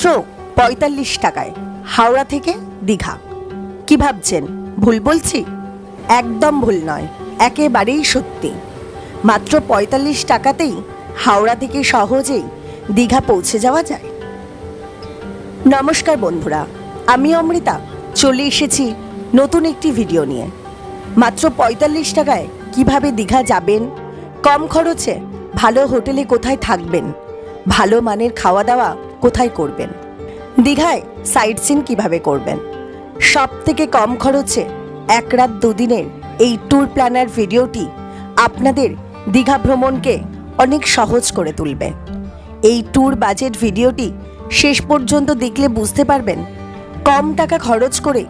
মাত্র পঁয়তাল্লিশ টাকায়, হাওড়া থেকে দীঘা। কি ভাবছেন? ভুল বলছি? একদম ভুল নয়, একেবারেই সত্যি। মাত্র পঁয়তাল্লিশ টাকাতেই হাওড়া থেকে সহজেই দীঘা পৌঁছে যাওয়া যায়। নমস্কার বন্ধুরা, আমি অমৃতা, চলে এসেছি নতুন একটি ভিডিও নিয়ে। মাত্র পঁয়তাল্লিশ টাকায় কীভাবে দীঘা যাবেন? কম খরচে ভালো হোটেলে কোথায় থাকবেন? ভালো মানের খাওয়া দাওয়া কোথায় করবেন? দীঘায় সাইট সিন কীভাবে করবেন? সব থেকে কম খরচে এক রাত দুদিনের এই ট্যুর প্ল্যানার ভিডিওটি আপনাদের দীঘা ভ্রমণকে অনেক সহজ করে তুলবে। এই ট্যুর বাজেট ভিডিওটি শেষ পর্যন্ত দেখলে বুঝতে পারবেন কম টাকা খরচ করে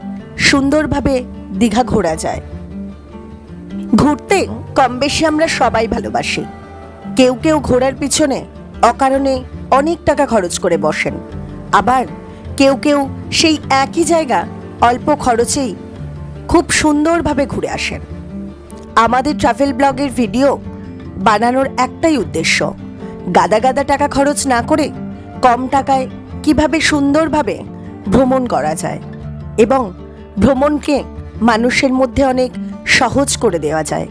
সুন্দরভাবে দীঘা ঘোরা যায়। ঘুরতে কম বেশি আমরা সবাই ভালোবাসি। কেউ কেউ ঘোরার পিছনে অকারণে অনেক টাকা খরচ করে বসেন। আবার কেউ কেউ সেই একই জায়গা অল্প খরচেই খুব সুন্দরভাবে ঘুরে আসেন। আমাদের ট্রাভেল ব্লগের ভিডিও বানানোর একটাই উদ্দেশ্য, গাদা গাদা টাকা খরচ না করে কম টাকায় কীভাবে সুন্দরভাবে ভ্রমণ করা যায় এবং ভ্রমণকে মানুষের মধ্যে অনেক সহজ করে দেওয়া যায়।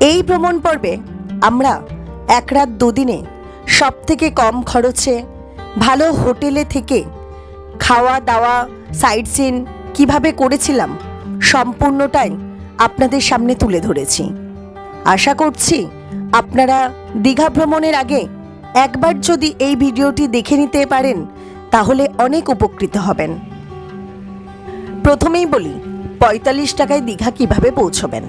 এই ভ্রমণ পর্বে আমরা এক রাত দুদিনে সব থেকে কম খরচে ভালো হোটেলে থেকে খাওয়া দাওয়া সাইট সিন কীভাবে করেছিলাম সম্পূর্ণটাই আপনাদের সামনে তুলে ধরেছি। আশা করছি আপনারা দীঘা ভ্রমণের আগে একবার যদি এই ভিডিওটি দেখে নিতে পারেন, তাহলে অনেক উপকৃত হবেন। প্রথমেই বলি, পঁয়তাল্লিশ টাকায় দীঘা কীভাবে পৌঁছবেন?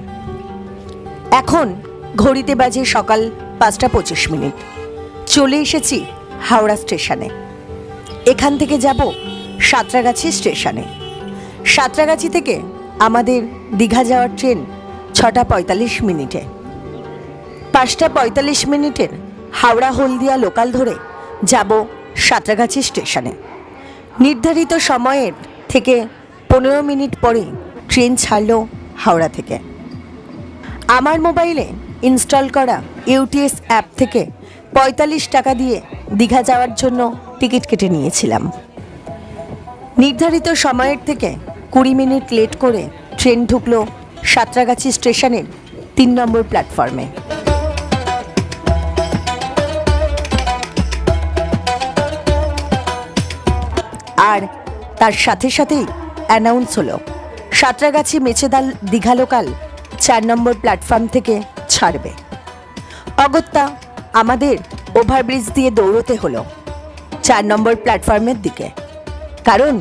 এখন ঘড়িতে বাজে সকাল পাঁচটা পঁচিশ মিনিট। চলে এসেছি হাওড়া স্টেশনে। এখান থেকে যাব সাঁতরাগাছি স্টেশনে। সাঁতরাগাছি থেকে আমাদের দীঘা যাওয়ার ট্রেন ছটা পঁয়তাল্লিশ মিনিটে। পাঁচটা পঁয়তাল্লিশ মিনিটের হাওড়া হলদিয়া লোকাল ধরে যাব সাঁতরাগাছি স্টেশনে। নির্ধারিত সময়ের থেকে পনেরো মিনিট পরে ট্রেন ছাড়ল হাওড়া থেকে। আমার মোবাইলে ইনস্টল করা ইউটিএস অ্যাপ থেকে পঁয়তাল্লিশ টাকা দিয়ে দীঘা যাওয়ার জন্য টিকিট কেটে নিয়েছিলাম। নির্ধারিত সময়ের থেকে কুড়ি মিনিট লেট করে ট্রেন ঢুকলো সাঁতরাগাছি স্টেশনের তিন নম্বর প্ল্যাটফর্মে। আর তার সাথে সাথেই অ্যানাউন্স হলো, সাঁতরাগাছি মেচেদাল দীঘা লোকাল চার নম্বর প্ল্যাটফর্ম থেকে ছাড়বে। অগত্যা আমাদের ওভারব্রিজ দিয়ে দৌড়তে হলো, চার নম্বর প্ল্যাটফর্মের দিকে। কারণ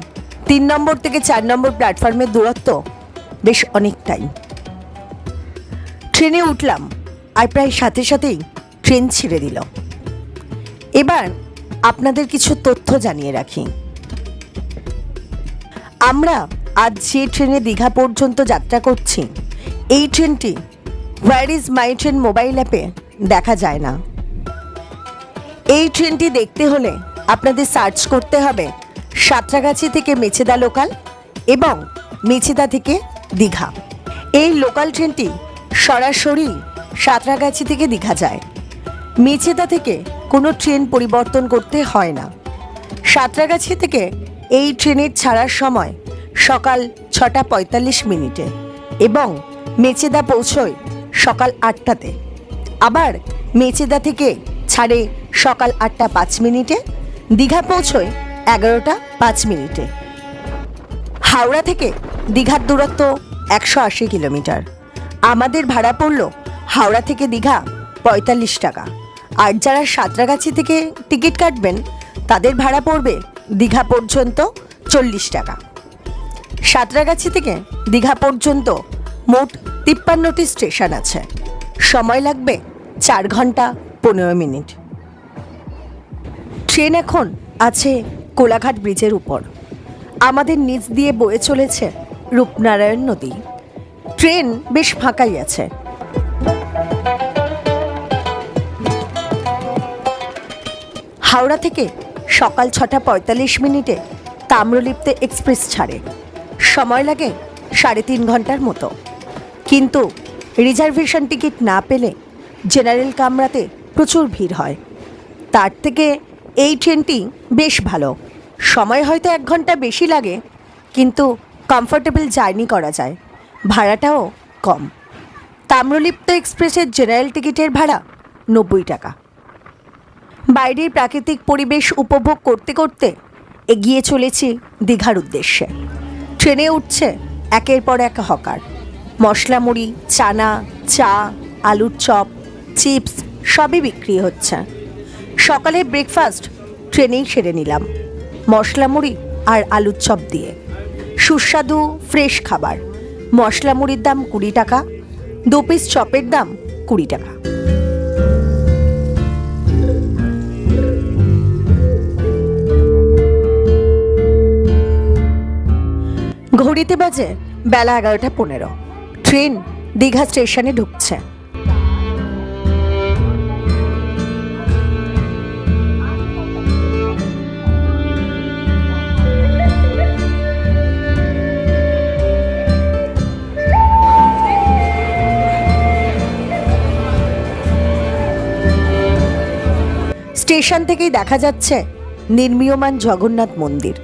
তিন নম্বর থেকে চার নম্বর প্ল্যাটফর্মের দূরত্ব বেশ অনেকটাই। ট্রেনে উঠলাম, আর প্রায় সাথে সাথেই ট্রেন ছেড়ে দিল। এবার আপনাদের কিছু তথ্য জানিয়ে রাখি। আমরা আজ যে ট্রেনে দীঘা পর্যন্ত যাত্রা করছি, এই ট্রেনটি where is my train mobile অ্যাপে দেখা যায় না। এই ট্রেনটি দেখতে হলে আপনাদের সার্চ করতে হবে সাঁতরাগাছি থেকে মেছেদা লোকাল এবং মেছেদা থেকে দীঘা। এই লোকাল ট্রেনটি সরাসরি সাঁতরাগাছি থেকে দীঘা যায়। মেছেদা থেকে কোনো ট্রেন পরিবর্তন করতে হয় না। সাঁতরাগাছি থেকে এই ট্রেনের ছাড়ার সময় সকাল ছটা পঁয়তাল্লিশ মিনিটে এবং মেচেদা পৌঁছয় সকাল আটটাতে। আবার মেচেদা থেকে ছাড়ে সকাল আটটা পাঁচ মিনিটে, দীঘা পৌঁছয় এগারোটা পাঁচ মিনিটে। হাওড়া থেকে দীঘার দূরত্ব একশো আশি কিলোমিটার। আমাদের ভাড়া পড়ল হাওড়া থেকে দীঘা পঁয়তাল্লিশ টাকা। আর যারা সাঁতরাগাছি থেকে টিকিট কাটবেন, তাদের ভাড়া পড়বে দীঘা পর্যন্ত চল্লিশ টাকা। সাঁতরাগাছি থেকে দীঘা পর্যন্ত মোট তিপ্পান্নটি স্টেশন আছে। সময় লাগবে চার ঘণ্টা পনেরো মিনিট। ট্রেন এখন আছে কোলাঘাট ব্রিজের উপর। আমাদের নিচ দিয়ে বয়ে চলেছে রূপনারায়ণ নদী। ট্রেন বেশ ফাঁকাই আছে। হাওড়া থেকে সকাল ছটা পঁয়তাল্লিশ মিনিটে তাম্রলিপ্তে এক্সপ্রেস ছাড়ে। সময় লাগে সাড়ে তিন ঘণ্টার মতো। কিন্তু রিজার্ভেশন টিকিট না পেলে জেনারেল কামরাতে প্রচুর ভিড় হয়। তার থেকে এই ট্রেনটি বেশ ভালো। সময় হয়তো এক ঘণ্টা বেশি লাগে, কিন্তু কমফোর্টেবল জার্নি করা যায়। ভাড়াটাও কম। তাম্রলিপ্ত এক্সপ্রেসের জেনারেল টিকিটের ভাড়া নব্বই টাকা। বাইরের প্রাকৃতিক পরিবেশ উপভোগ করতে করতে এগিয়ে চলেছি দীঘার উদ্দেশ্যে। ট্রেনে উঠছে একের পর এক হকার। মশলা মুড়ি চানা, চা, আলুর চপ, চিপস সবই বিক্রি হচ্ছে। সকালে ব্রেকফাস্ট ট্রেনেই সেরে নিলাম। মশলা মুড়ি আর আলুর চপ দিয়ে। সুস্বাদু ফ্রেশ খাবার। মশলা মুড়ির দাম কুড়ি টাকা, দু পিস চপের দাম কুড়ি টাকা। ঘড়িতে বাজে বেলা এগারোটা পনেরো। ট্রেন দীঘা স্টেশনে ঢুকছে। স্টেশন থেকেই দেখা যাচ্ছে নির্মীয়মান জগন্নাথ মন্দির।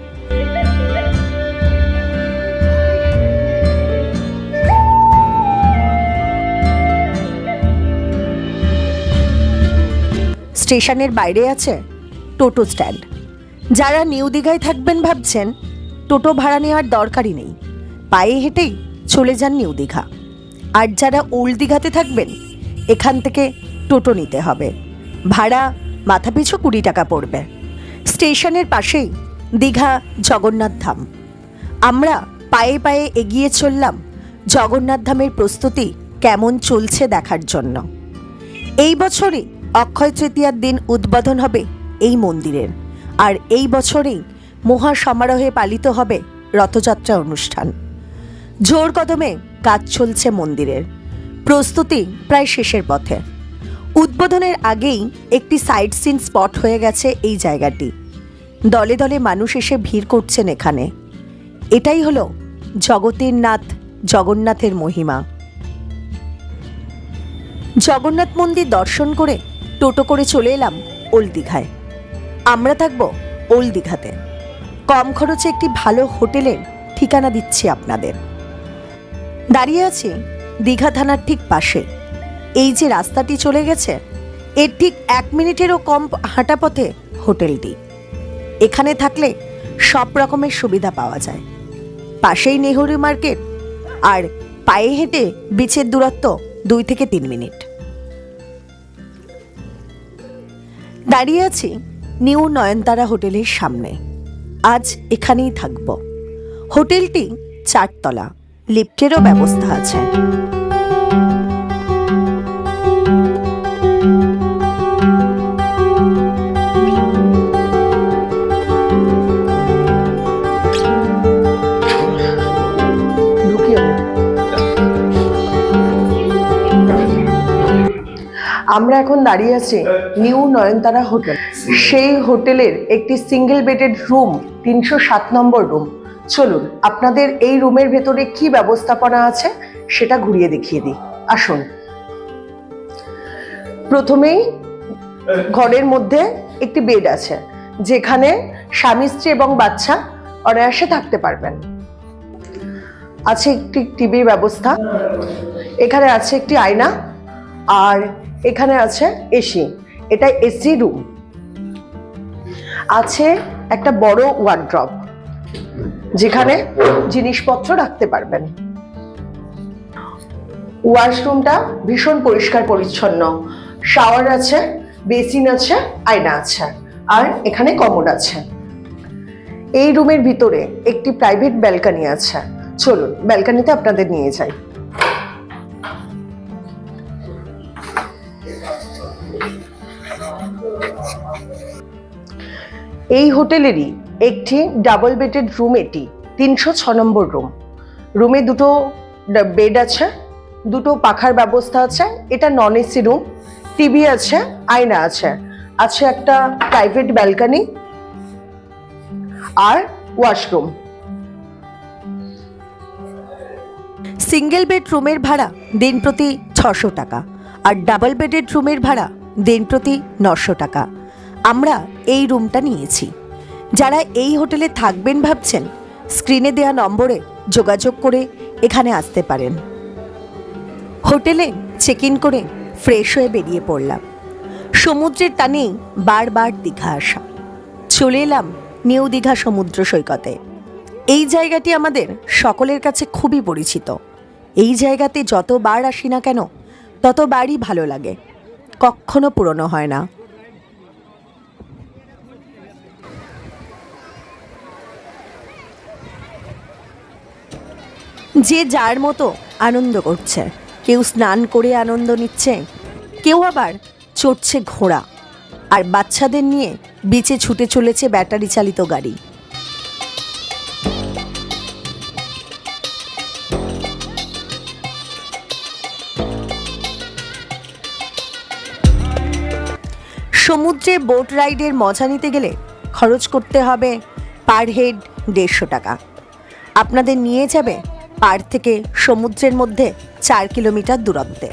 স্টেশনের বাইরে আছে টোটো স্ট্যান্ড। যারা নিউ দীঘায় থাকবেন ভাবছেন, টোটো ভাড়া নেওয়ার দরকারই নেই। পায়ে হেঁটেই চলে যান নিউ দীঘা। আর যারা ওল্ড দীঘাতে থাকবেন, এখান থেকে টোটো নিতে হবে। ভাড়া মাথাপিছু কুড়ি টাকা পড়বে। স্টেশনের পাশেই দীঘা জগন্নাথ ধাম। আমরা পায়ে পায়ে এগিয়ে চললাম জগন্নাথ ধামের প্রস্তুতি কেমন চলছে দেখার জন্য। এই বছরই অক্ষয় তৃতীয়ার দিন উদ্বোধন হবে এই মন্দিরের। আর এই বছরেই মহা সমারোহে পালিত হবে রথযাত্রা অনুষ্ঠান। জোর কদমে কাজ চলছে মন্দিরের। প্রস্তুতি প্রায় শেষের পথে। উদ্বোধনের আগেই একটি সাইট সিন স্পট হয়ে গেছে এই জায়গাটি। দলে দলে মানুষ এসে ভিড় করছেন এখানে। এটাই হলো জগতের নাথ, জগন্নাথের মহিমা। জগন্নাথ মন্দির দর্শন করে টোটো করে চলে এলাম ওল্ড দীঘায়। আমরা থাকব ওল্ড দীঘাতে। কম খরচে একটি ভালো হোটেলের ঠিকানা দিচ্ছি আপনাদের। দাঁড়িয়ে আছি দীঘা থানার ঠিক পাশে। এই যে রাস্তাটি চলে গেছে, এর ঠিক এক মিনিটেরও কম হাঁটা পথে হোটেলটি। এখানে থাকলে সব রকমের সুবিধা পাওয়া যায়। পাশেই নেহরু মার্কেট আর পায়ে হেঁটে বিচের দূরত্ব দুই থেকে তিন মিনিট। দাঁড়িয়ে আছি নিউ নয়নতারা হোটেলের সামনে। আজ এখানেই থাকব। হোটেলটি চারতলা, লিফটেরও ব্যবস্থা আছে। আমরা এখন দাঁড়িয়ে আছি নিউ নয়নতারা হোটেল। সেই হোটেলের একটি সিঙ্গেল বেডেড রুম তিনশো সাত নম্বর রুম চলুন, আপনাদের এই রুমের ভেতরে কি ব্যবস্থাপনা আছে সেটা ঘুরিয়ে দেখিয়ে দিই। আসুন। প্রথমেই ঘরের মধ্যে একটি বেড আছে, যেখানে স্বামী, স্ত্রী এবং বাচ্চা অনায়াসে থাকতে পারবেন। আছে একটি টিভির ব্যবস্থা, এখানে আছে একটি আয়না, আর এখানে আছে এসি এটা এসি রুম আছে একটা বড় ওয়ার্ড্রপ যেখানে জিনিসপত্র রাখতে পারবেন। ওয়াশরুমটা ভীষণ পরিষ্কার, পরিচ্ছন্ন। শাওয়ার আছে বেসিন আছে, আয়না আছে, আর এখানে কমোড আছে। এই রুমের ভিতরে একটি প্রাইভেট ব্যালকনি আছে। চলুন ব্যালকনিতে আপনাদের নিয়ে যাই। এই হোটেলেরই একটি ডাবল বেডেড রুম এটি, তিনশো ছ নম্বর রুম রুমে দুটো বেড আছে, দুটো পাখার ব্যবস্থা আছে, এটা নন এসি রুম টিভি আছে, আয়না আছে আছে একটা প্রাইভেট ব্যালকনি আর ওয়াশরুম সিঙ্গেল বেড রুমের ভাড়া দিন প্রতি ছশো টাকা, আর ডাবল বেডেড রুমের ভাড়া দিন প্রতি নশো টাকা। আমরা এই রুমটা নিয়েছি। যারা এই হোটেলে থাকবেন ভাবছেন, স্ক্রিনে দেওয়া নম্বরে যোগাযোগ করে এখানে আসতে পারেন। হোটেলে চেক ইন করে ফ্রেশ হয়ে বেরিয়ে পড়লাম। সমুদ্রের টানেই বারবার দীঘা আসা। চলে এলাম নিউ দীঘা সমুদ্র সৈকতে। এই জায়গাটি আমাদের সকলের কাছে খুবই পরিচিত। এই জায়গাতে যতবার আসি না কেন, ততবারই ভালো লাগে। কখনো পুরনো হয় না। যে যার মতো আনন্দ করছে। কেউ স্নান করে আনন্দ নিচ্ছে, কেউ আবার চড়ছে ঘোড়া। আর বাচ্চাদের নিয়ে বিচে ছুটে চলেছে ব্যাটারি চালিত গাড়ি। সমুদ্রে বোট রাইডের মজা নিতে গেলে খরচ করতে হবে পার হেড দেড়শো টাকা। আপনাদের নিয়ে যাবে পার থেকে সমুদ্রের মধ্যে চার কিলোমিটার দূরত্বে।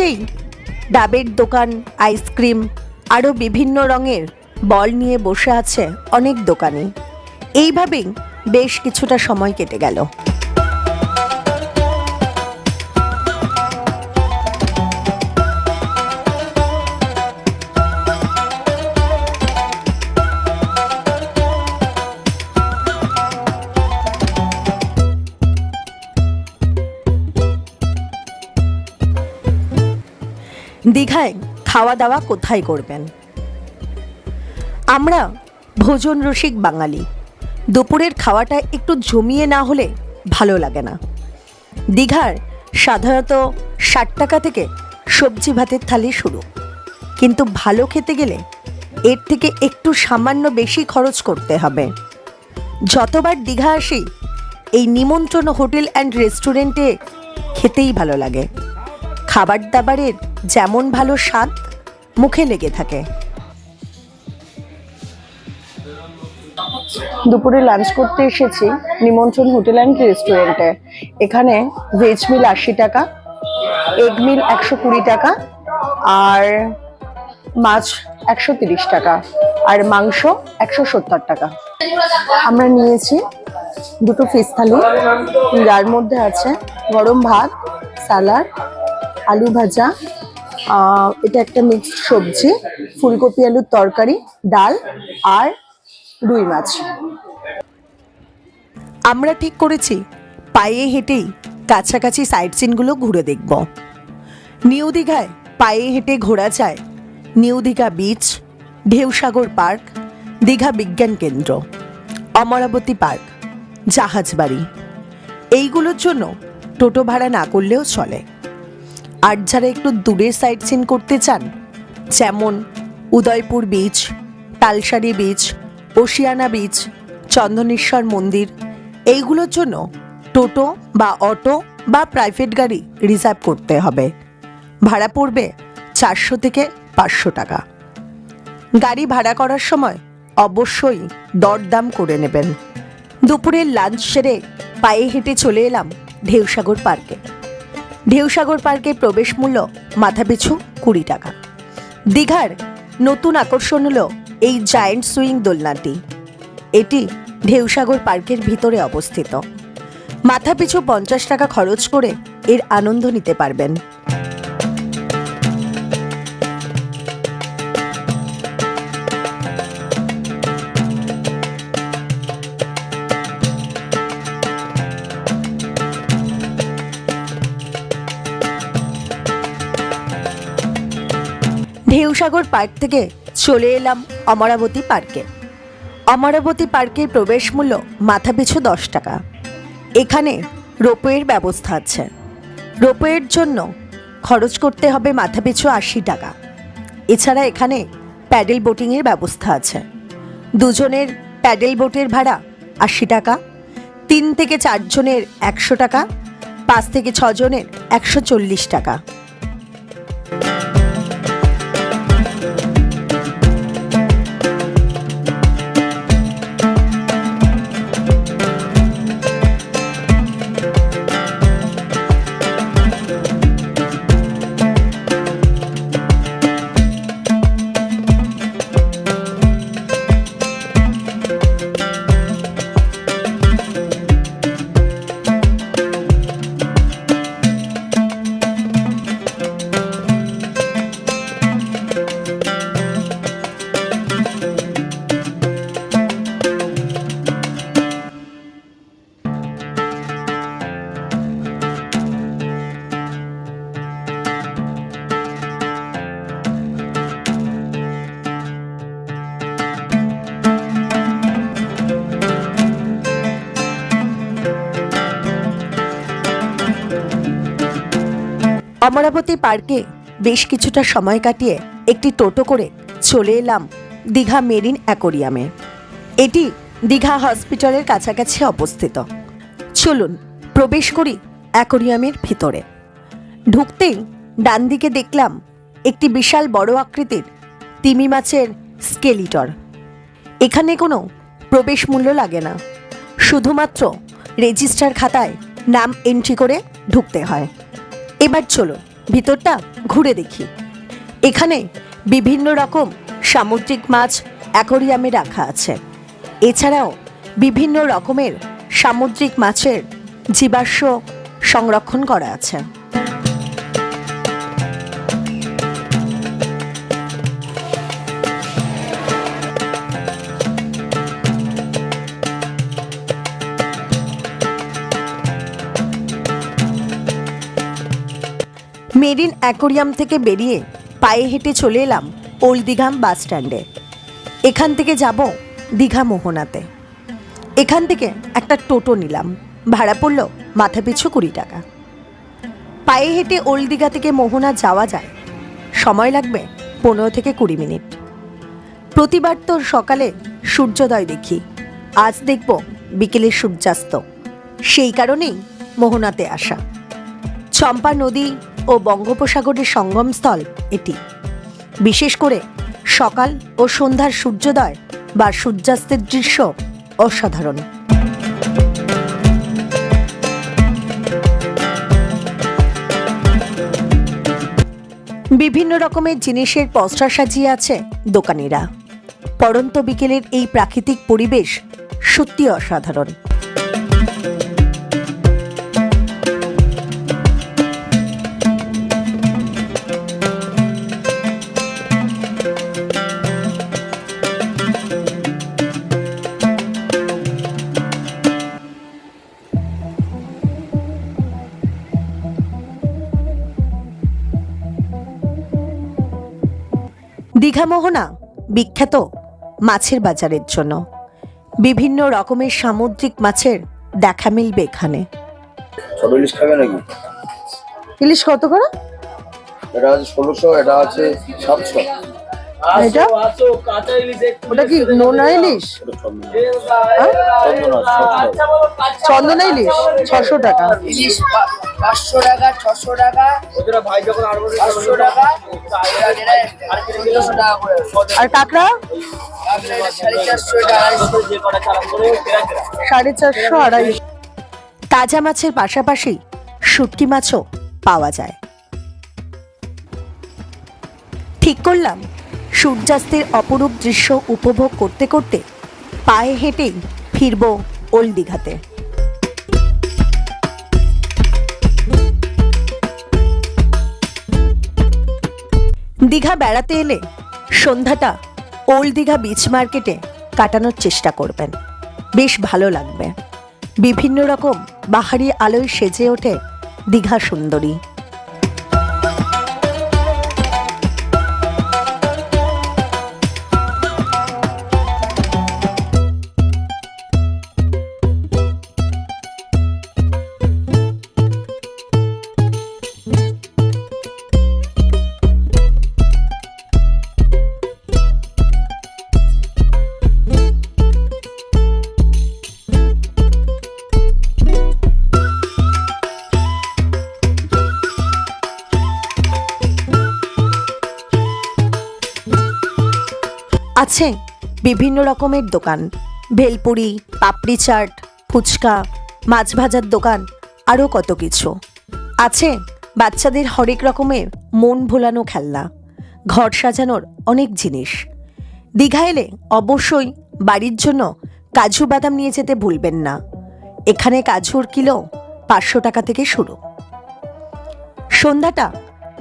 বিচেই ডাবের দোকান, আইসক্রিম আরও বিভিন্ন রঙের বল নিয়ে বসে আছে অনেক দোকানে এইভাবেই বেশ কিছুটা সময় কেটে গেল। খাওয়া দাওয়া কোথায় করবেন? আমরা ভোজন রসিক বাঙালি। দুপুরের খাওয়াটা একটু জমিয়ে না হলে ভালো লাগে না। দীঘার সাধারণত ষাট টাকা থেকে সবজি ভাতের থালি শুরু। কিন্তু ভালো খেতে গেলে এর থেকে একটু সামান্য বেশি খরচ করতে হবে। যতবার দীঘা আসি, এই নিমন্ত্রণ হোটেল অ্যান্ড রেস্টুরেন্টে খেতেই ভালো লাগে। খাবার দাবারের যেমন ভালো স্বাদ মুখে লেগে থাকে। দুপুরে লাঞ্চ করতে এসেছি নিমন্ত্রণ হোটেল অ্যান্ড রেস্টুরেন্টে। এখানে ভেজ মিল আশি টাকা এগ মিল একশো কুড়ি টাকা, আর মাছ একশো তিরিশ টাকা, আর মাংস একশো সত্তর টাকা। আমরা নিয়েছি দুটো ফিস থালি, যার মধ্যে আছে গরম ভাত স্যালাড আলু ভাজা এটা একটা মিক্সড সবজি, ফুলকপি আলুর তরকারি, ডাল আর রুই মাছ। আমরা ঠিক করেছি, পায়ে হেঁটেই কাছাকাছি সাইট সিনগুলো ঘুরে দেখব। নিউ দীঘায় পায়ে হেঁটে ঘোরা যায় new Digha beach Dheusagar park Digha বিজ্ঞান কেন্দ্র, অমরাবতী পার্ক জাহাজবাড়ি। এইগুলোর জন্য টোটো ভাড়া না করলেও চলে। আর যারা একটু দূরের সাইট সিন করতে চান, যেমন Udaipur beach Talsari beach Oceana beach Chandaneswar মন্দির, এইগুলোর জন্য টোটো বা অটো বা প্রাইভেট গাড়ি রিজার্ভ করতে হবে। ভাড়া পড়বে চারশো থেকে পাঁচশো টাকা। গাড়ি ভাড়া করার সময় অবশ্যই দরদাম করে নেবেন। দুপুরের লাঞ্চ সেরে পায়ে হেঁটে চলে এলাম ঢেউসাগর পার্কে ঢেউসাগর পার্কে প্রবেশ মূল্য মাথাপিছু কুড়ি টাকা। দীঘার নতুন আকর্ষণ হল এই জায়েন্ট সুইং দোলনাটি। এটি ঢেউসাগর পার্কের ভিতরে অবস্থিত। মাথাপিছু পঞ্চাশ টাকা খরচ করে এর আনন্দ নিতে পারবেন। বঙ্গোপসাগর পার্ক থেকে চলে এলাম অমরাবতী পার্কে। অমরাবতী পার্কের প্রবেশ মূল্য মাথাপিছু দশ টাকা। এখানে রোপওয়ের ব্যবস্থা আছে। রোপওয়ের জন্য খরচ করতে হবে মাথাপিছু আশি টাকা। এছাড়া এখানে প্যাডেল বোটিংয়ের ব্যবস্থা আছে। দুজনের প্যাডেল বোটের ভাড়া আশি টাকা, তিন থেকে চারজনের একশো টাকা, পাঁচ থেকে ছজনের একশো চল্লিশ টাকা। অমরাবতী পার্কে বেশ কিছুটা সময় কাটিয়ে একটি টোটো করে চলে এলাম দীঘা মেরিন অ্যাকোরিয়ামে। এটি দীঘা হসপিটালের কাছাকাছি অবস্থিত। চলুন, প্রবেশ করি অ্যাকোরিয়ামের ভিতরে। ঢুকতেই ডান দিকে দেখলাম একটি বিশাল বড় আকৃতির তিমি মাছের স্কেলিটর। এখানে কোনো প্রবেশ মূল্য লাগে না। শুধুমাত্র রেজিস্টার খাতায় নাম এন্ট্রি করে ঢুকতে হয়। এবার চলো ভিতরটা ঘুরে দেখি। এখানে বিভিন্ন রকম সামুদ্রিক মাছ অ্যাকোরিয়ামে রাখা আছে। এছাড়াও বিভিন্ন রকমের সামুদ্রিক মাছের জীবাশ্ম সংরক্ষণ করা আছে। মেরিন অ্যাকোরিয়াম থেকে বেরিয়ে পায়ে হেঁটে চলে এলাম ওল্ড দীঘাম বাস স্ট্যান্ডে। এখান থেকে যাব দীঘা মোহনাতে। এখান থেকে একটা টোটো নিলাম। ভাড়া পড়ল মাথাপিছু কুড়ি টাকা। পায়ে হেঁটে ওল্ড দীঘা থেকে মোহনা যাওয়া যায়। সময় লাগবে পনেরো থেকে কুড়ি মিনিট। প্রতিবার তো সকালে সূর্যোদয় দেখি। আজ দেখব বিকেলে সূর্যাস্ত। সেই কারণেই মোহনাতে আসা। চম্পা নদী ও বঙ্গোপসাগরের সঙ্গমস্থল এটি। বিশেষ করে সকাল ও সন্ধ্যার সূর্যোদয় বা সূর্যাস্তের দৃশ্য অসাধারণ। বিভিন্ন রকমের জিনিসের পসরা সাজিয়ে আছে দোকানিরা। পরন্ত বিকেলের এই প্রাকৃতিক পরিবেশ সত্যি অসাধারণ। মোহনা বিখ্যাত মাছের বাজারের জন্য। বিভিন্ন রকমের সামুদ্রিক মাছের দেখা মিলবে এখানে। ছোট ইলিশ খাবে নাকি? ইলিশ কত করে? এটা আছে ষোলোশো এটা আছে সাতশো। এটা? ওটা কি নোনা ইলিশ চন্দনা হ্যাঁ? ইলিশ ছশো টাকা। ইলিশ পাঁচশো টাকা ছশো টাকা। পাঁচশো টাকা। এটা তিনশো টাকা করে। আর কাঁকড়া? সাড়ে চারশো আড়াইশো। সাড়ে চারশো আড়াই তাজা মাছের পাশাপাশি শুটকি মাছও পাওয়া যায়। ঠিক করলাম। সূর্যাস্তের অপরূপ দৃশ্য উপভোগ করতে করতে পায়ে হেঁটেই ফিরব ওল্ড দীঘাতে। দীঘা বেড়াতে এলে সন্ধ্যাটা ওল্ড দীঘা বিচ মার্কেটে কাটানোর চেষ্টা করবেন। বেশ ভালো লাগবে। বিভিন্ন রকম বাহারি আলোয় সেজে ওঠে দীঘা সুন্দরী। আছে? বিভিন্ন রকমের দোকান। ভেলপুরি, পাপড়ি চাট, ফুচকা, মাছ ভাজার দোকান, আরও কত কিছু। আছে বাচ্চাদের হরেক রকমের মন ভোলানো খেলনা। ঘর সাজানোর অনেক জিনিস। দীঘা এলে অবশ্যই বাড়ির জন্য কাজু বাদাম নিয়ে যেতে ভুলবেন না। এখানে কাজুর কিলো পাঁচশো টাকা থেকে শুরু। সন্ধ্যাটা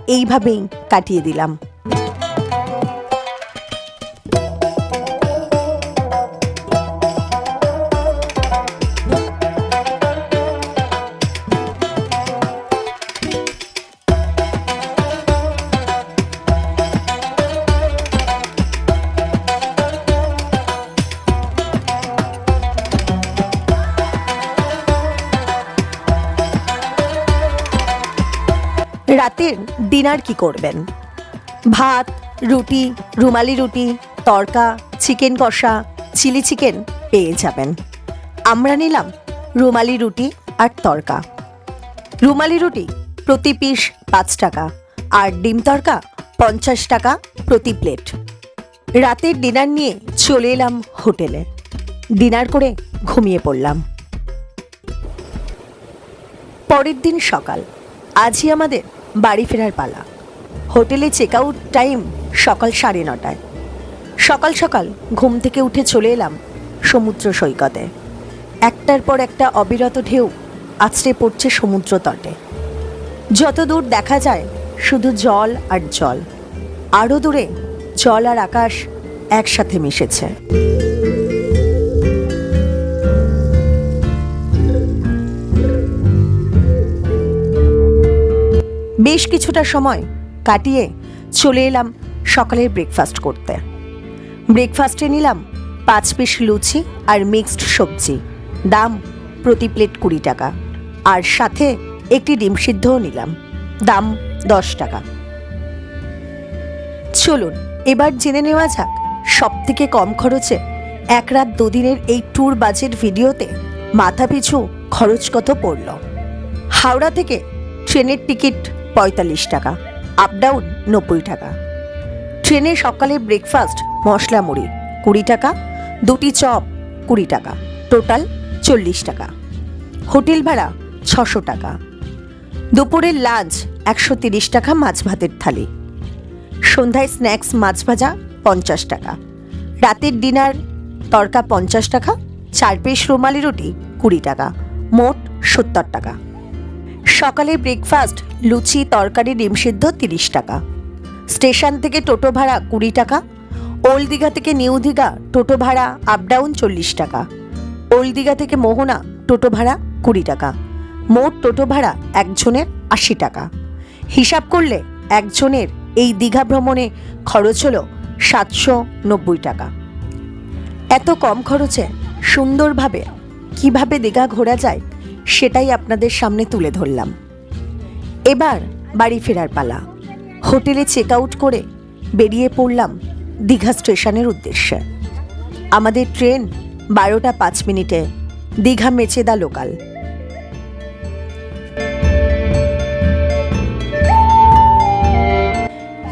এইভাবেই কাটিয়ে দিলাম। ডিনার কি করবেন? ভাত, রুটি, rumali roti, tadka, chicken kosha, chilli chicken পেয়ে যাবেন। আমরা নিলাম রুমালি রুটি আর তড়কা। রুমালি রুটি প্রতি পিস পাঁচ টাকা আর ডিম তড়কা পঞ্চাশ টাকা প্রতি প্লেট। রাতের ডিনার নিয়ে চলে এলাম হোটেলে। ডিনার করে ঘুমিয়ে পড়লাম। পরের দিন সকাল। আজই আমাদের বাড়ি ফেরার পালা। হোটেলে চেক আউট টাইম সকাল সাড়ে নটায়। সকাল সকাল ঘুম থেকে উঠে চলে এলাম সমুদ্র সৈকতে। একটার পর একটা অবিরত ঢেউ আছড়ে পড়ছে সমুদ্র তটে। যত দূর দেখা যায় শুধু জল আর জল। আরও দূরে জল আর আকাশ একসাথে মিশেছে। বেশ কিছুটা সময় কাটিয়ে চলে এলাম সকালের ব্রেকফাস্ট করতে। ব্রেকফাস্টে নিলাম পাঁচ পিস লুচি আর মিক্সড সবজি। দাম প্রতি প্লেট কুড়ি টাকা। আর সাথে একটি ডিম সিদ্ধও নিলাম। দাম দশ টাকা। চলুন, এবার জেনে নেওয়া যাক সব থেকে কম খরচে এক রাত দুদিনের এই ট্যুর বাজেট ভিডিওতে মাথাপিছু খরচ কত পড়ল। হাওড়া থেকে ট্রেনের টিকিট পঁয়তাল্লিশ টাকা আপ ডাউন নব্বই টাকা। ট্রেনে সকালে ব্রেকফাস্ট মশলা মুড়ি, কুড়ি টাকা, দুটি চপ, কুড়ি টাকা টোটাল চল্লিশ টাকা। হোটেল ভাড়া ছশো টাকা। দুপুরের লাঞ্চ একশো তিরিশ টাকা মাছ ভাতের থালি। সন্ধ্যায় স্ন্যাক্স মাছ ভাজা পঞ্চাশ টাকা। রাতের ডিনার তড়কা পঞ্চাশ টাকা, চার পিস রুমালি রুটি কুড়ি টাকা, মোট সত্তর টাকা। সকালে ব্রেকফাস্ট লুচি, তরকারি, ডিম সিদ্ধ তিরিশ টাকা। স্টেশন থেকে টোটো ভাড়া কুড়ি টাকা। ওল্ড দীঘা থেকে নিউ দীঘা, টোটো ভাড়া আপ ডাউন চল্লিশ টাকা। ওল্ড দীঘা থেকে মোহনা, টোটো ভাড়া কুড়ি টাকা। মোট টোটো ভাড়া একজনের আশি টাকা। হিসাব করলে একজনের এই দীঘা ভ্রমণে খরচ হলো সাতশো নব্বই টাকা। এত কম খরচে সুন্দরভাবে কীভাবে দীঘা ঘোরা যায় সেটাই আপনাদের সামনে তুলে ধরলাম। এবার বাড়ি ফেরার পালা। হোটেলে চেক আউট করে বেরিয়ে পড়লাম দীঘা স্টেশনের উদ্দেশ্যে। আমাদের ট্রেন বারোটা পাঁচ মিনিটে দীঘা মেচেদা লোকাল।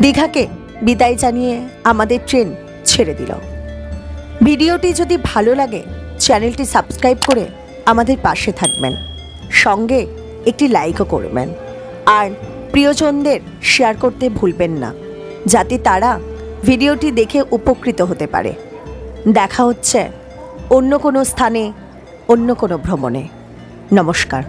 দীঘাকে বিদায় জানিয়ে আমাদের ট্রেন ছেড়ে দিল। ভিডিওটি যদি ভালো লাগে, চ্যানেলটি সাবস্ক্রাইব করে আমাদের পাশে থাকবেন। সঙ্গে একটি লাইকও করবেন। আর প্রিয়জনদের শেয়ার করতে ভুলবেন না, যাতে তারা ভিডিওটি দেখে উপকৃত হতে পারে। দেখা হচ্ছে অন্য কোনো স্থানে, অন্য কোনো ভ্রমণে। নমস্কার।